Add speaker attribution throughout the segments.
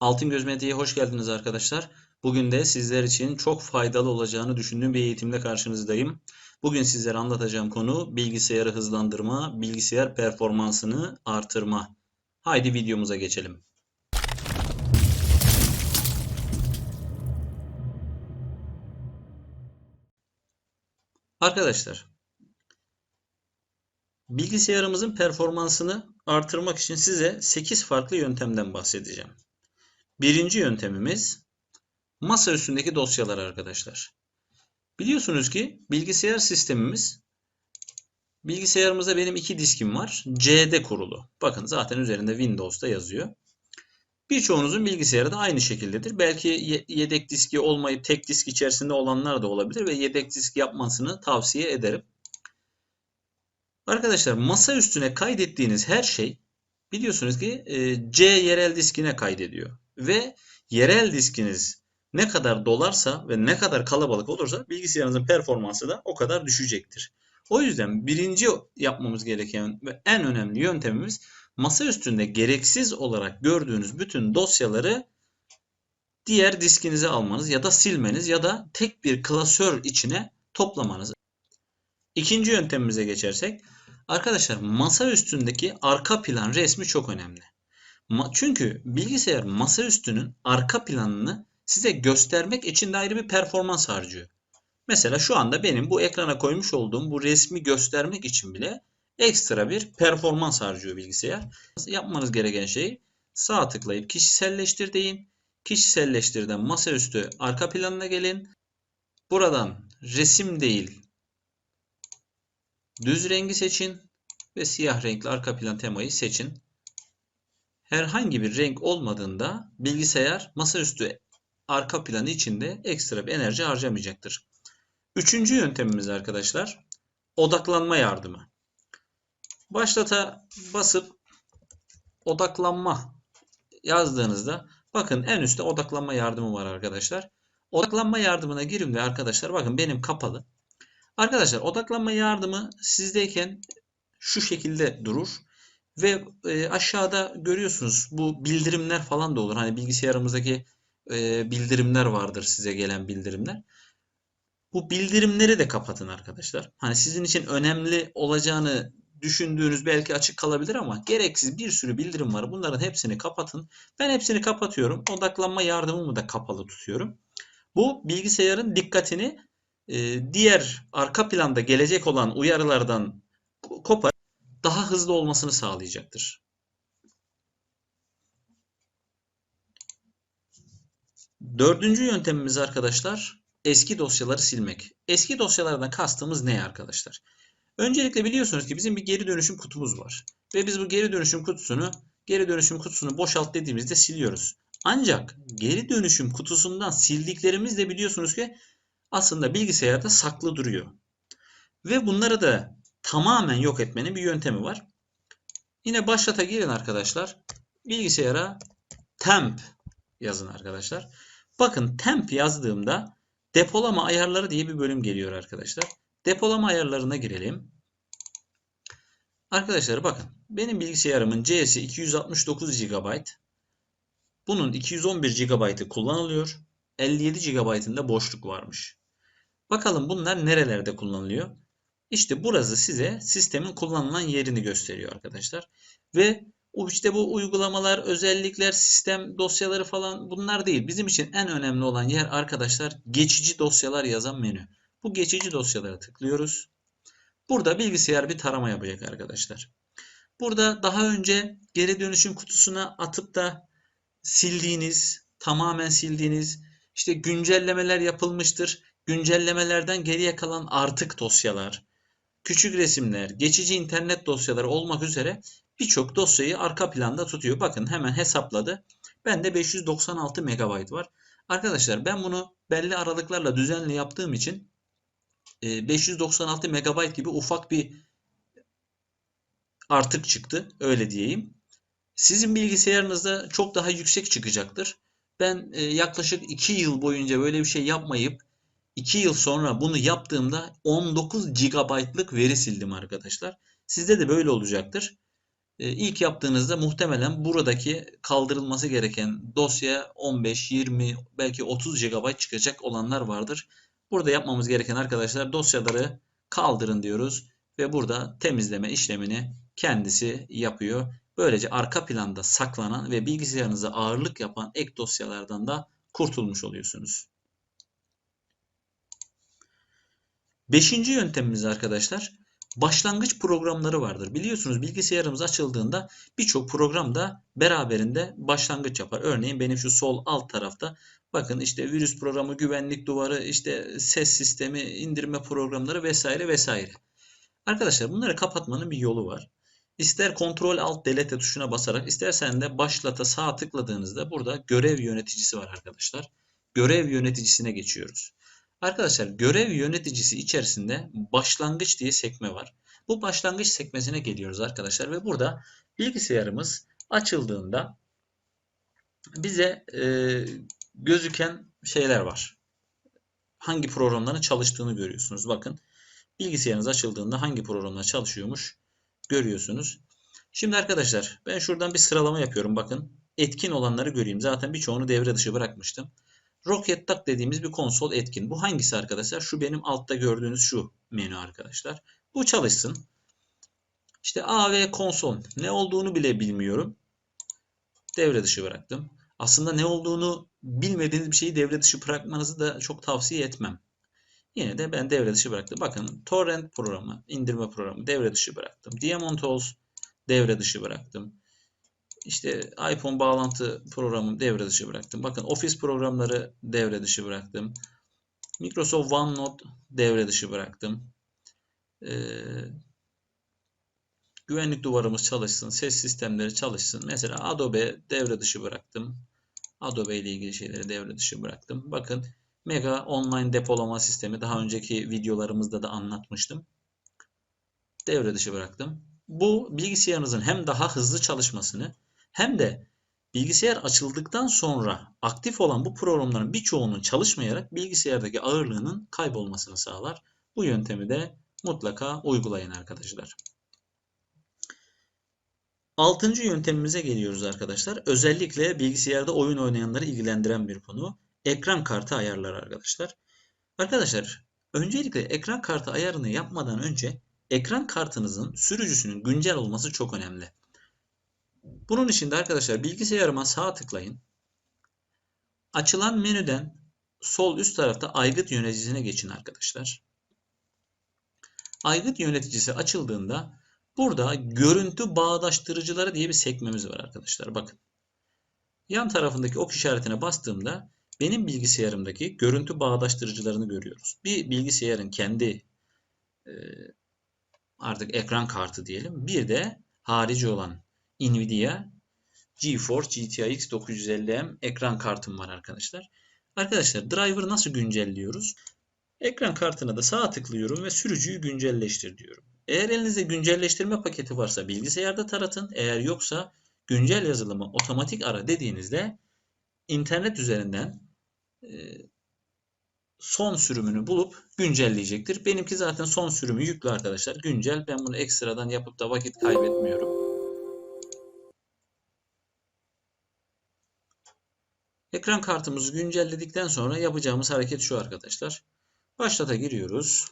Speaker 1: Altın Göz Medya'ya hoş geldiniz arkadaşlar. Bugün de sizler için çok faydalı olacağını düşündüğüm bir eğitimle karşınızdayım. Bugün sizlere anlatacağım konu bilgisayarı hızlandırma, bilgisayar performansını artırma. Haydi videomuza geçelim. Arkadaşlar, bilgisayarımızın performansını artırmak için size 8 farklı yöntemden bahsedeceğim. Birinci yöntemimiz masa üstündeki dosyalar arkadaşlar. Biliyorsunuz ki bilgisayar sistemimiz bilgisayarımızda benim iki diskim var. C'de kurulu. Bakın zaten üzerinde Windows'ta yazıyor. Birçoğunuzun bilgisayarı da aynı şekildedir. Belki yedek diski olmayıp tek disk içerisinde olanlar da olabilir ve yedek disk yapmasını tavsiye ederim. Arkadaşlar masa üstüne kaydettiğiniz her şey biliyorsunuz ki C yerel diskine kaydediyor. Ve yerel diskiniz ne kadar dolarsa ve ne kadar kalabalık olursa bilgisayarınızın performansı da o kadar düşecektir. O yüzden birinci yapmamız gereken ve en önemli yöntemimiz masa üstünde gereksiz olarak gördüğünüz bütün dosyaları diğer diskinize almanız ya da silmeniz ya da tek bir klasör içine toplamanız. İkinci yöntemimize geçersek arkadaşlar masa üstündeki arka plan resmi çok önemli. Çünkü bilgisayar masaüstünün arka planını size göstermek için de ayrı bir performans harcıyor. Mesela şu anda benim bu ekrana koymuş olduğum bu resmi göstermek için bile ekstra bir performans harcıyor bilgisayar. Yapmanız gereken şey sağ tıklayıp kişiselleştir deyin. Kişiselleştirden masaüstü arka planına gelin. Buradan resim değil düz rengi seçin ve siyah renkli arka plan temayı seçin herhangi bir renk olmadığında bilgisayar masaüstü arka planı içinde ekstra bir enerji harcamayacaktır. Üçüncü yöntemimiz arkadaşlar odaklanma yardımı. Başlata basıp odaklanma yazdığınızda bakın en üstte odaklanma yardımı var arkadaşlar. Odaklanma yardımına girin ve arkadaşlar bakın benim kapalı. Arkadaşlar odaklanma yardımı sizdeyken şu şekilde durur. Ve e, aşağıda görüyorsunuz bu bildirimler falan da olur. Hani bilgisayarımızdaki e, bildirimler vardır size gelen bildirimler. Bu bildirimleri de kapatın arkadaşlar. Hani sizin için önemli olacağını düşündüğünüz belki açık kalabilir ama gereksiz bir sürü bildirim var. Bunların hepsini kapatın. Ben hepsini kapatıyorum. Odaklanma yardımımı da kapalı tutuyorum. Bu bilgisayarın dikkatini e, diğer arka planda gelecek olan uyarılardan kopar daha hızlı olmasını sağlayacaktır. Dördüncü yöntemimiz arkadaşlar eski dosyaları silmek. Eski dosyalardan kastımız ne arkadaşlar? Öncelikle biliyorsunuz ki bizim bir geri dönüşüm kutumuz var. Ve biz bu geri dönüşüm kutusunu geri dönüşüm kutusunu boşalt dediğimizde siliyoruz. Ancak geri dönüşüm kutusundan sildiklerimiz de biliyorsunuz ki aslında bilgisayarda saklı duruyor. Ve bunları da tamamen yok etmenin bir yöntemi var. Yine başlata girin arkadaşlar. Bilgisayara temp yazın arkadaşlar. Bakın temp yazdığımda depolama ayarları diye bir bölüm geliyor arkadaşlar. Depolama ayarlarına girelim. Arkadaşlar bakın benim bilgisayarımın C'si 269 GB. Bunun 211 GB'ı kullanılıyor. 57 GB'ında boşluk varmış. Bakalım bunlar nerelerde kullanılıyor? İşte burası size sistemin kullanılan yerini gösteriyor arkadaşlar. Ve işte bu uygulamalar, özellikler, sistem dosyaları falan bunlar değil. Bizim için en önemli olan yer arkadaşlar geçici dosyalar yazan menü. Bu geçici dosyalara tıklıyoruz. Burada bilgisayar bir tarama yapacak arkadaşlar. Burada daha önce geri dönüşüm kutusuna atıp da sildiğiniz, tamamen sildiğiniz, işte güncellemeler yapılmıştır. Güncellemelerden geriye kalan artık dosyalar, küçük resimler, geçici internet dosyaları olmak üzere birçok dosyayı arka planda tutuyor. Bakın hemen hesapladı. Bende 596 MB var. Arkadaşlar ben bunu belli aralıklarla düzenli yaptığım için 596 e, MB gibi ufak bir artık çıktı. Öyle diyeyim. Sizin bilgisayarınızda çok daha yüksek çıkacaktır. Ben e, yaklaşık 2 yıl boyunca böyle bir şey yapmayıp 2 yıl sonra bunu yaptığımda 19 GB'lık veri sildim arkadaşlar. Sizde de böyle olacaktır. E, ilk yaptığınızda muhtemelen buradaki kaldırılması gereken dosya 15, 20, belki 30 GB çıkacak olanlar vardır. Burada yapmamız gereken arkadaşlar dosyaları kaldırın diyoruz ve burada temizleme işlemini kendisi yapıyor. Böylece arka planda saklanan ve bilgisayarınıza ağırlık yapan ek dosyalardan da kurtulmuş oluyorsunuz. Beşinci yöntemimiz arkadaşlar başlangıç programları vardır. Biliyorsunuz bilgisayarımız açıldığında birçok program da beraberinde başlangıç yapar. Örneğin benim şu sol alt tarafta bakın işte virüs programı, güvenlik duvarı, işte ses sistemi, indirme programları vesaire vesaire. Arkadaşlar bunları kapatmanın bir yolu var. İster Ctrl Alt Delete tuşuna basarak istersen de başlata sağ tıkladığınızda burada görev yöneticisi var arkadaşlar. Görev yöneticisine geçiyoruz. Arkadaşlar görev yöneticisi içerisinde başlangıç diye sekme var. Bu başlangıç sekmesine geliyoruz arkadaşlar ve burada bilgisayarımız açıldığında bize e, gözüken şeyler var. Hangi programların çalıştığını görüyorsunuz. Bakın bilgisayarınız açıldığında hangi programlar çalışıyormuş görüyorsunuz. Şimdi arkadaşlar ben şuradan bir sıralama yapıyorum. Bakın etkin olanları göreyim. Zaten birçoğunu devre dışı bırakmıştım. Rocket Duck dediğimiz bir konsol etkin. Bu hangisi arkadaşlar? Şu benim altta gördüğünüz şu menü arkadaşlar. Bu çalışsın. İşte AV konsol ne olduğunu bile bilmiyorum. Devre dışı bıraktım. Aslında ne olduğunu bilmediğiniz bir şeyi devre dışı bırakmanızı da çok tavsiye etmem. Yine de ben devre dışı bıraktım. Bakın torrent programı, indirme programı devre dışı bıraktım. Diamond Tools devre dışı bıraktım. İşte iPhone bağlantı programı devre dışı bıraktım. Bakın Office programları devre dışı bıraktım. Microsoft OneNote devre dışı bıraktım. Ee, güvenlik duvarımız çalışsın, ses sistemleri çalışsın. Mesela Adobe devre dışı bıraktım. Adobe ile ilgili şeyleri devre dışı bıraktım. Bakın Mega online depolama sistemi daha önceki videolarımızda da anlatmıştım. Devre dışı bıraktım. Bu bilgisayarınızın hem daha hızlı çalışmasını hem de bilgisayar açıldıktan sonra aktif olan bu programların birçoğunun çalışmayarak bilgisayardaki ağırlığının kaybolmasını sağlar. Bu yöntemi de mutlaka uygulayın arkadaşlar. Altıncı yöntemimize geliyoruz arkadaşlar. Özellikle bilgisayarda oyun oynayanları ilgilendiren bir konu. Ekran kartı ayarları arkadaşlar. Arkadaşlar öncelikle ekran kartı ayarını yapmadan önce ekran kartınızın sürücüsünün güncel olması çok önemli. Bunun için de arkadaşlar bilgisayarıma sağ tıklayın. Açılan menüden sol üst tarafta aygıt yöneticisine geçin arkadaşlar. Aygıt yöneticisi açıldığında burada görüntü bağdaştırıcıları diye bir sekmemiz var arkadaşlar. Bakın. Yan tarafındaki ok işaretine bastığımda benim bilgisayarımdaki görüntü bağdaştırıcılarını görüyoruz. Bir bilgisayarın kendi e, artık ekran kartı diyelim. Bir de harici olan Nvidia GeForce GTX 950M ekran kartım var arkadaşlar. Arkadaşlar driver nasıl güncelliyoruz? Ekran kartına da sağ tıklıyorum ve sürücüyü güncelleştir diyorum. Eğer elinizde güncelleştirme paketi varsa bilgisayarda taratın. Eğer yoksa güncel yazılımı otomatik ara dediğinizde internet üzerinden e, son sürümünü bulup güncelleyecektir. Benimki zaten son sürümü yüklü arkadaşlar. Güncel. Ben bunu ekstradan yapıp da vakit kaybetmiyorum. Ekran kartımızı güncelledikten sonra yapacağımız hareket şu arkadaşlar. Başlata giriyoruz.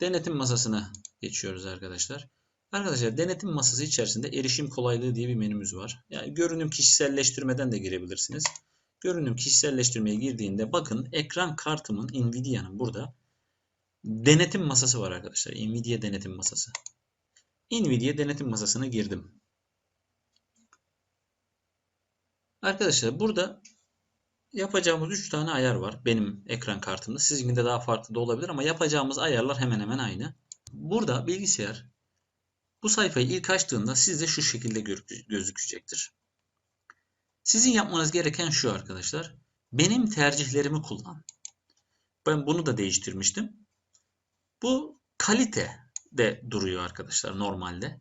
Speaker 1: Denetim masasına geçiyoruz arkadaşlar. Arkadaşlar denetim masası içerisinde erişim kolaylığı diye bir menümüz var. Yani görünüm kişiselleştirmeden de girebilirsiniz. Görünüm kişiselleştirmeye girdiğinde bakın ekran kartımın Nvidia'nın burada denetim masası var arkadaşlar. Nvidia denetim masası. Nvidia denetim masasına girdim. Arkadaşlar burada yapacağımız 3 tane ayar var benim ekran kartımda. Sizinkinde daha farklı da olabilir ama yapacağımız ayarlar hemen hemen aynı. Burada bilgisayar bu sayfayı ilk açtığında sizde şu şekilde gözükecektir. Sizin yapmanız gereken şu arkadaşlar. Benim tercihlerimi kullan. Ben bunu da değiştirmiştim. Bu kalite de duruyor arkadaşlar normalde.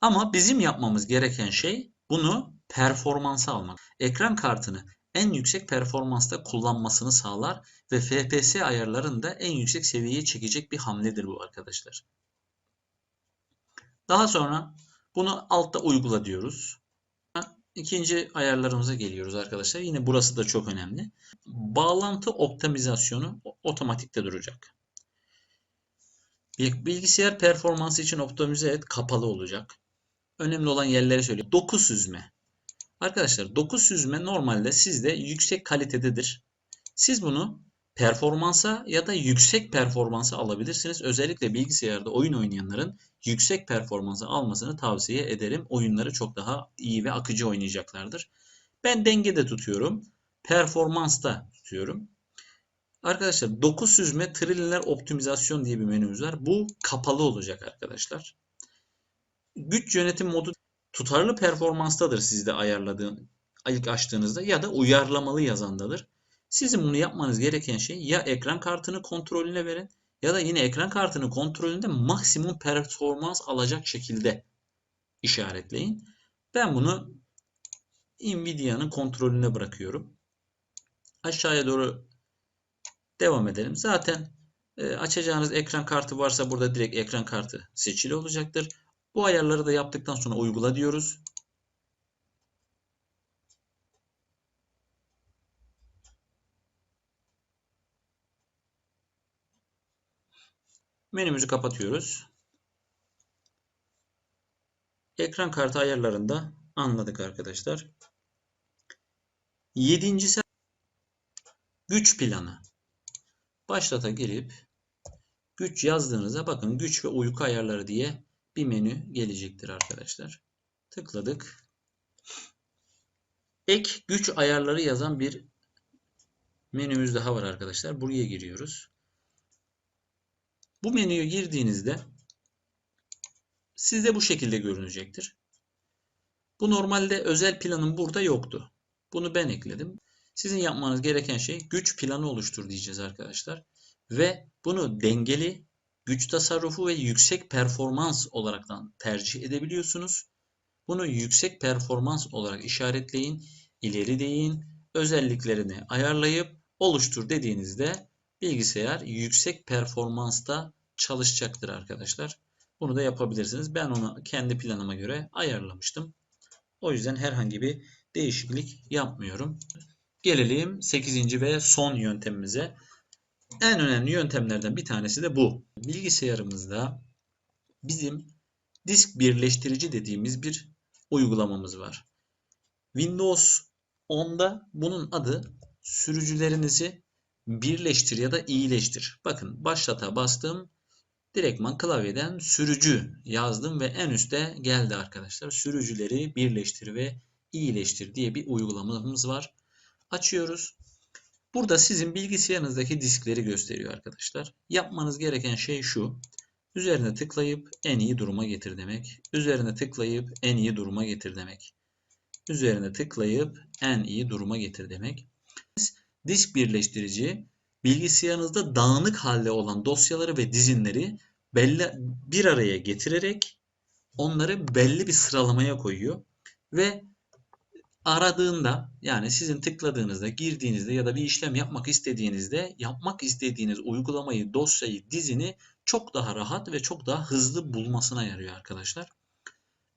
Speaker 1: Ama bizim yapmamız gereken şey bunu performansa almak. Ekran kartını en yüksek performansta kullanmasını sağlar ve FPS ayarlarını da en yüksek seviyeye çekecek bir hamledir bu arkadaşlar. Daha sonra Bunu altta uygula diyoruz. İkinci ayarlarımıza geliyoruz arkadaşlar. Yine burası da çok önemli. Bağlantı optimizasyonu otomatikte duracak. Bilgisayar performansı için optimize et kapalı olacak. Önemli olan yerleri söylüyor. Doku süzme. Arkadaşlar doku süzme normalde sizde yüksek kalitededir. Siz bunu performansa ya da yüksek performansa alabilirsiniz. Özellikle bilgisayarda oyun oynayanların yüksek performansı almasını tavsiye ederim. Oyunları çok daha iyi ve akıcı oynayacaklardır. Ben dengede tutuyorum. Performansta tutuyorum. Arkadaşlar doku süzme trilineer optimizasyon diye bir menümüz var. Bu kapalı olacak arkadaşlar. Güç yönetim modu tutarlı performanstadır sizde ayarladığın ilk açtığınızda ya da uyarlamalı yazandadır. Sizin bunu yapmanız gereken şey ya ekran kartını kontrolüne verin ya da yine ekran kartını kontrolünde maksimum performans alacak şekilde işaretleyin. Ben bunu Nvidia'nın kontrolüne bırakıyorum. Aşağıya doğru devam edelim. Zaten e, açacağınız ekran kartı varsa burada direkt ekran kartı seçili olacaktır. Bu ayarları da yaptıktan sonra uygula diyoruz. Menümüzü kapatıyoruz. Ekran kartı ayarlarında anladık arkadaşlar. Yedincisi güç planı. Başlata girip güç yazdığınızda bakın güç ve uyku ayarları diye bir menü gelecektir arkadaşlar. Tıkladık. Ek güç ayarları yazan bir menümüz daha var arkadaşlar. Buraya giriyoruz. Bu menüye girdiğinizde sizde bu şekilde görünecektir. Bu normalde özel planım burada yoktu. Bunu ben ekledim. Sizin yapmanız gereken şey güç planı oluştur diyeceğiz arkadaşlar. Ve bunu dengeli, güç tasarrufu ve yüksek performans olaraktan tercih edebiliyorsunuz. Bunu yüksek performans olarak işaretleyin, ileri deyin, özelliklerini ayarlayıp oluştur dediğinizde bilgisayar yüksek performansta çalışacaktır arkadaşlar. Bunu da yapabilirsiniz. Ben onu kendi planıma göre ayarlamıştım. O yüzden herhangi bir değişiklik yapmıyorum. Gelelim 8. ve son yöntemimize. En önemli yöntemlerden bir tanesi de bu. Bilgisayarımızda bizim disk birleştirici dediğimiz bir uygulamamız var. Windows 10'da bunun adı sürücülerinizi birleştir ya da iyileştir. Bakın başlata bastım. Direktman klavyeden sürücü yazdım ve en üstte geldi arkadaşlar. Sürücüleri birleştir ve iyileştir diye bir uygulamamız var. Açıyoruz. Burada sizin bilgisayarınızdaki diskleri gösteriyor arkadaşlar. Yapmanız gereken şey şu. Üzerine tıklayıp en iyi duruma getir demek. Üzerine tıklayıp en iyi duruma getir demek. Üzerine tıklayıp en iyi duruma getir demek. Disk birleştirici bilgisayarınızda dağınık halde olan dosyaları ve dizinleri belli bir araya getirerek onları belli bir sıralamaya koyuyor ve aradığında yani sizin tıkladığınızda, girdiğinizde ya da bir işlem yapmak istediğinizde yapmak istediğiniz uygulamayı, dosyayı, dizini çok daha rahat ve çok daha hızlı bulmasına yarıyor arkadaşlar.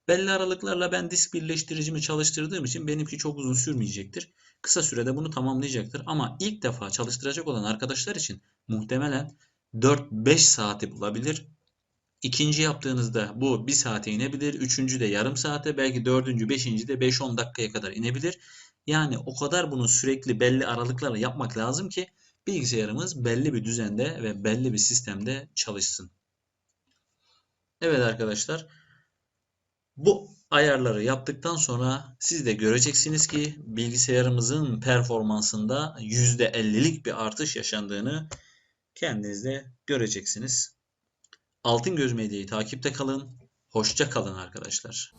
Speaker 1: Belli aralıklarla ben disk birleştiricimi çalıştırdığım için benimki çok uzun sürmeyecektir. Kısa sürede bunu tamamlayacaktır. Ama ilk defa çalıştıracak olan arkadaşlar için muhtemelen 4-5 saati bulabilir. İkinci yaptığınızda bu 1 saate inebilir. Üçüncü de yarım saate belki dördüncü, beşinci de 5-10 dakikaya kadar inebilir. Yani o kadar bunu sürekli belli aralıklarla yapmak lazım ki bilgisayarımız belli bir düzende ve belli bir sistemde çalışsın. Evet arkadaşlar. Bu ayarları yaptıktan sonra siz de göreceksiniz ki bilgisayarımızın performansında %50'lik bir artış yaşandığını kendiniz de göreceksiniz. Altın Göz Medya'yı takipte kalın. Hoşça kalın arkadaşlar.